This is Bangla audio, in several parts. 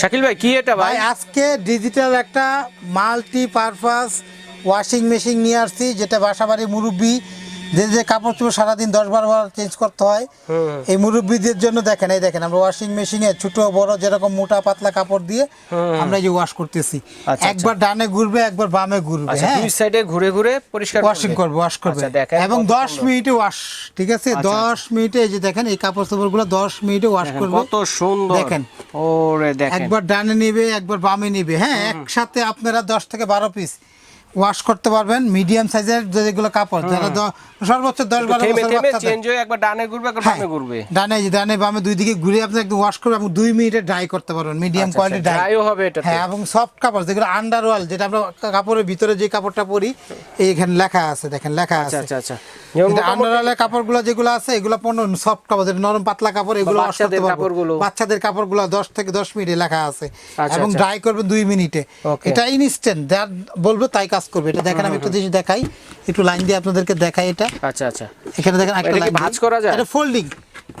শাকিল ভাই কি এটা ভাই? আজকে ডিজিটাল একটা মাল্টি পারপাস ওয়াশিং মেশিন নিয়ে আসছি যেটা বাসা বাড়ির মুরব্বী যে যে কাপড় চোপড় সারাদিন দশ বার বার চেঞ্জ করতে হয় এই মুরব্বীদের জন্য দেখেন এই দেখেন আমরা ওয়াশিং মেশিনে ছোট বড় যেরকম মোটা পাতলা কাপড় দিয়ে আমরা এই যে ওয়াশ করতেছি। আচ্ছা। একবার ডানে ঘুরবে একবার বামে ঘুরবে আচ্ছা হ্যাঁ? দুই সাইডে ঘুরে ঘুরে পরিষ্কার ওয়াশিং করবে ওয়াশ করবে। আচ্ছা, এবং দশ। মিনিটে ওয়াশ ঠিক আছে? আচ্ছা, দশ মিনিটে এই যে দেখেন এই কাপড় চোপড়গুলো দশ মিনিটে ওয়াশ করবে। কত সুন্দর। দেখেন। ওরে দেখেন। একবার ডানে নিবে একবার বামে নিবে। হ্যাঁ একসাথে আপনারা দশ থেকে বারো পিস ওয়াশ করতে পারবেন মিডিয়াম সাইজের যেগুলো কাপড় যারা সর্বোচ্চ দশ বারো বছর। চেঞ্জ হয়ে একবার ডানে ঘুরবে একবার হ্যাঁ, বামে ঘুরবে ডানে ডানে বামে দুই দিকে ঘুরে আপনি একদম ওয়াশ করবেন এবং দুই মিনিটে ড্রাই করতে পারবেন মিডিয়াম আচ্ছা, কোয়ালিটি আচ্ছা, ড্রাই dry হবে এটাতে? হ্যাঁ এবং সফট কাপড় যেগুলো আন্ডারওয়াল যেটা আমরা কাপড়ের ভিতরে যে কাপড়টা পরি এইখানে লেখা আছে দেখেন লেখা আচ্ছা আছে আচ্ছা আচ্ছা আন্ডারওয়ালের কাপড়গুলো যেগুলো আছে এগুলো সফট কাপড় যেটা নরম পাতলা কাপড় এগুলো বাচ্চাদের করতে পারব। কাপড়গুলো। বাচ্চাদের কাপড়গুলো দশ থেকে দশ মিনিটে লেখা আছে আচ্ছা, এবং আচ্ছা। ড্রাই করবে দুই মিনিটে এটা ইনস্ট্যান্ট যা বলব তাই কাজ করবে। এটা দেখেন আমি একটু দেশে দেখাই। একটু লাইন দিয়ে আপনাদেরকে দেখাই এটা। আচ্ছা আচ্ছা। এখানে দেখেন একটা লাইন ভাঁজ করা যায়? এটা ফোল্ডিং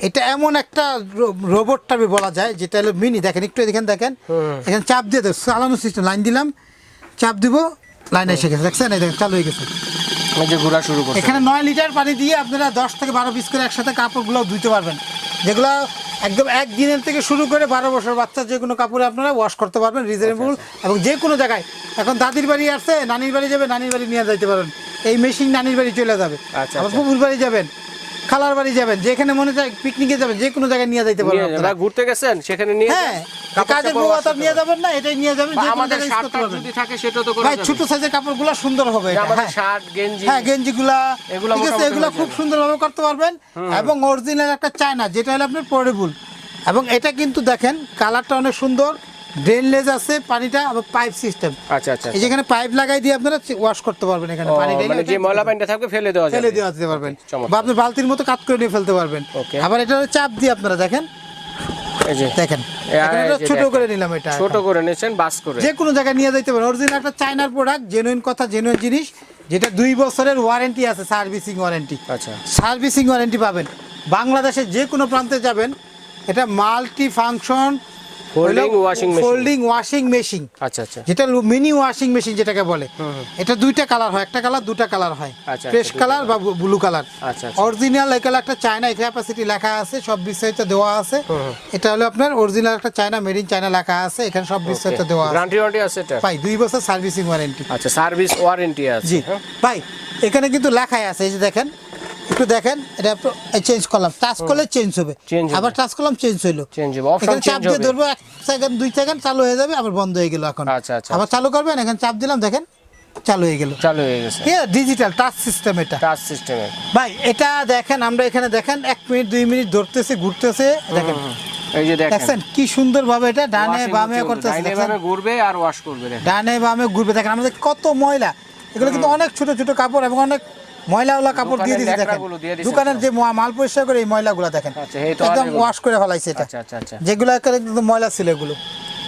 এটা এমন একটা রোবট টাইপের বলা যায় যেটা হলো মিনি দেখেন একটু এখানে দেখেন। এখানে চাপ দিয়ে দেবো চালানো সিস্টেম লাইন দিলাম। চাপ দিব লাইন এসে গেছে। দেখছেন? এই দেখেন চালু হয়ে গেছে। যে ঘোরা শুরু করছে। এখানে নয় লিটার পানি দিয়ে আপনারা দশ থেকে বারো পিস করে একসাথে কাপড়গুলো ধুইতে পারবেন। যেগুলো একদম একদিনের থেকে শুরু করে বারো বছর বাচ্চার যে কোনো কাপড়ে আপনারা ওয়াশ করতে পারবেন রিজনেবল এবং যে কোনো জায়গায়। এখন দাদির বাড়ি আসছে নানির বাড়ি যাবে নানির বাড়ি নিয়ে যাইতে পারেন। এই মেশিন নানির বাড়ি চলে যাবে। আচ্ছা, আবার আচ্ছা। পুকুর বাড়ি যাবেন খালার বাড়ি যাবেন যেখানে মনে চায় পিকনিকে যাবেন যে কোনো জায়গায় নিয়ে যাইতে পারবেন। ঘুরতে গেছেন? সেখানে নিয়ে হ্যাঁ কাজের বউ wash নিয়ে যাবেন না এটাই নিয়ে যাবেন যে আমাদের শার্ট যদি থাকে সেটা তো করা যাবে। ছোট সাইজের কাপড়গুলো সুন্দর হবে আমাদের হ্যাঁ। শার্ট গেঞ্জি। হ্যাঁ গেঞ্জিগুলা এগুলো ঠিক আছে এগুলো খুব যাবে। সুন্দরভাবে করতে পারবেন। এবং অরিজিনাল একটা চায়না যেটা হলো আপনার পোর্টেবল এবং এটা কিন্তু দেখেন কালারটা অনেক সুন্দর ড্রেনলেজ আছে পানিটা আবার পাইপ সিস্টেম আচ্ছা আচ্ছা এই যেখানে পাইপ লাগাই দিয়ে আপনারা ওয়াশ করতে পারবেন এখানে পানি ঢেলে মানে যে ময়লা পানিটা থাকবে ফেলে দেওয়া যাবে। ফেলে দেওয়া দিতে পারবেন। বা আপনি বালতির মতো কাট করে নিয়ে ফেলতে পারবেন। আবার এটা চাপ দিয়ে আপনারা দেখেন। এই যে। দেখেন। ছোট করে নিলাম এটা। ছোট করে নিয়েছেন বাস করে। যে কোনো জায়গায় নিয়ে যাইতে পারেন। অরিজিনাল একটা চায়নার প্রোডাক্ট জেনুইন কথা জেনুইন জিনিস যেটা দুই বছরের ওয়ারেন্টি আছে সার্ভিসিং ওয়ারেন্টি আচ্ছা। সার্ভিসিং ওয়ারেন্টি পাবেন। বাংলাদেশের যে কোনো প্রান্তে যাবেন এটা multi function Folding washing machine। Folding washing machine আচ্ছা আচ্ছা। যেটা মিনি ওয়াশিং মেশিন যেটাকে বলে। এটা দুইটা কালার হয় একটা কালার দুটা কালার হয়। আচ্ছা, ফ্রেশ কালার বা ব্লু কালার আচ্ছা, আচ্ছা। অরিজিনাল এই কালারটা চায়না ক্যাপাসিটি লেখা আছে সব বিস্তারিত দেওয়া আছে। এটা হলো আপনার অরিজিনাল একটা চায়না মেড ইন চায়না লেখা আছে এখানে সব বিস্তারিত দেওয়া আছে। গ্যারান্টি ওয়ারেন্টি আছে এটা? ভাই দুই বছর সার্ভিসিং ওয়ারেন্টি আচ্ছা সার্ভিস ওয়ারেন্টি আছে জি। হ্যাঁ? ভাই এখানে কিন্তু লেখাই আছে এই যে দেখেন। একটু দেখেন এটা চেঞ্জ করলাম। টাচ করলে চেঞ্জ হবে। আবার টাচ করলাম চেঞ্জ হইল। Change হবে, এখানে চাপ দিয়ে। ধরবো এক সেকেন্ড দুই সেকেন্ড চালু হয়ে যাবে আবার বন্ধ হয়ে গেল এখন। আচ্ছা, আচ্ছা। আবার চালু করবেন এখানে চাপ দিলাম দেখেন চালু হয়ে গেল। চালু হয়ে গেছে। আছে ডিজিটাল টাচ সিস্টেম এটা। টাচ সিস্টেমের ভাই এটা দেখেন আমরা এখানে দেখেন এক মিনিট দুই মিনিট ধরতেছে ঘুরতেছে দেখেন। এই যে দেখেন। কি সুন্দর ভাবে এটা ডানে বামে করতেছে দেখছেন? বামে ঘুরবে আর ওয়াশ করবে ডানে বামে ঘুরবে দেখেন আমাদের কত ময়লা। এগুলো কিন্তু অনেক ছোট ছোট কাপড় এবং অনেক ময়লাওয়ালা কাপড় দিয়ে দিয়েছে দেখেন। দোকানের যে মাল পরিষ্কার করে এই ময়লাগুলো দেখেন। আচ্ছা, একদম ওয়াশ করে ফেলাইছে এটা। আচ্ছা আচ্ছা আচ্ছা। যেগুলো একদম ময়লা ছিল এগুলো।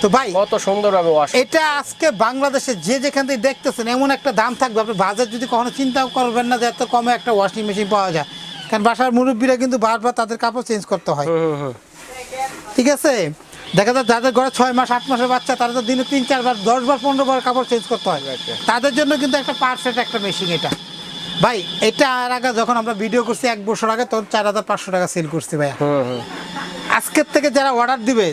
তো ভাই কত সুন্দরভাবে ওয়াশ এটা আজকে বাংলাদেশে যে যেখান থেকে দেখতেছেন এমন একটা দাম থাকবে। আপনি বাজার যদি কখনো চিন্তাও করবেন না যে এত কমে একটা ওয়াশিং মেশিন পাওয়া যায়। কারণ বাসার মুরব্বীরা কিন্তু বারবার তাদের কাপড় চেঞ্জ করতে হয়। ঠিক আছে? দেখা যায় যাদের ঘরে ছয় মাস আট মাসের বাচ্চা তারা তো দিনে তিন চারবার দশ বার পনেরো বার কাপড় চেঞ্জ করতে হয়. তাদের জন্য কিন্তু একটা পারফেক্ট একটা মেশিন এটা। ভাই এটা আর আগে যখন আমরা ভিডিও করছি এক বছর আগে তখন চার হাজার পাঁচশো টাকা সেল করছি হুম আজকের থেকে যারা অর্ডার দিবে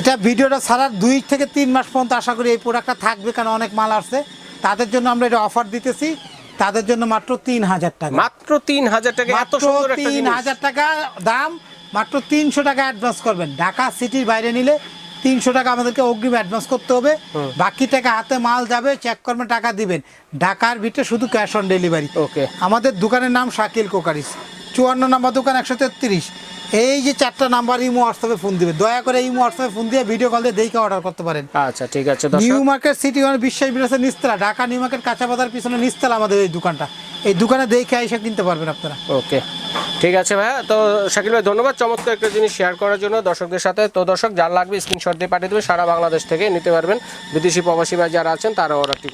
এটা ভিডিওটা ছাড়ার দুই থেকে তিন মাস পর্যন্ত আশা করি এই প্রোডাক্টটা থাকবে কারণ অনেক মাল আসছে। তাদের জন্য আমরা এটা অফার দিতেছি তাদের জন্য মাত্র তিন হাজার টাকা। মাত্র তিন হাজার টাকা এত মাত্র তিন হাজার টাকা দাম মাত্র তিনশো টাকা অ্যাডভান্স করবেন। ঢাকা সিটির বাইরে নিলে তিনশো টাকা আমাদেরকে অগ্রিম অ্যাডভান্স করতে হবে। বাকি টাকা হাতে মাল যাবে চেক করবেন টাকা দিবেন। ঢাকার ভিতরে শুধু ক্যাশ অন ডেলিভারি ওকে। আমাদের দোকানের নাম শাকিল কোকারিস। চুয়ান্ন নাম্বার দোকান একশো তেত্রিশ। এই যে চারটা নাম্বার ইমো হোয়াটসঅ্যাপে ফোন দিবে। দয়া করে ইমো হোয়াটসঅ্যাপে ফোন দিয়ে ভিডিও কল দিয়ে দেখে অর্ডার করতে পারেন। আচ্ছা ঠিক আছে নিউ মার্কেট সিটি ওয়ান বিশ্বাস বিলাসের নিস্তলা ঢাকা নিউ মার্কেট কাঁচা বাজার পিছনে নিস্তলা আমাদের এই দোকানটা। এই দোকানে দেখে এসে কিনতে পারবেন আপনারা। ওকে। ঠিক আছে ভাইয়া। তো শাকিল ভাই, ধন্যবাদ। চমৎকার একটা জিনিস শেয়ার করার জন্য দর্শকদের সাথে। তো দর্শক, যার লাগবে স্ক্রিনশট দিয়ে পাঠিয়ে দেবে সারা বাংলাদেশ থেকে নিতে পারবেন। বিদেশি প্রবাসী ভাই যারা আছেন তারা অর্ডারটি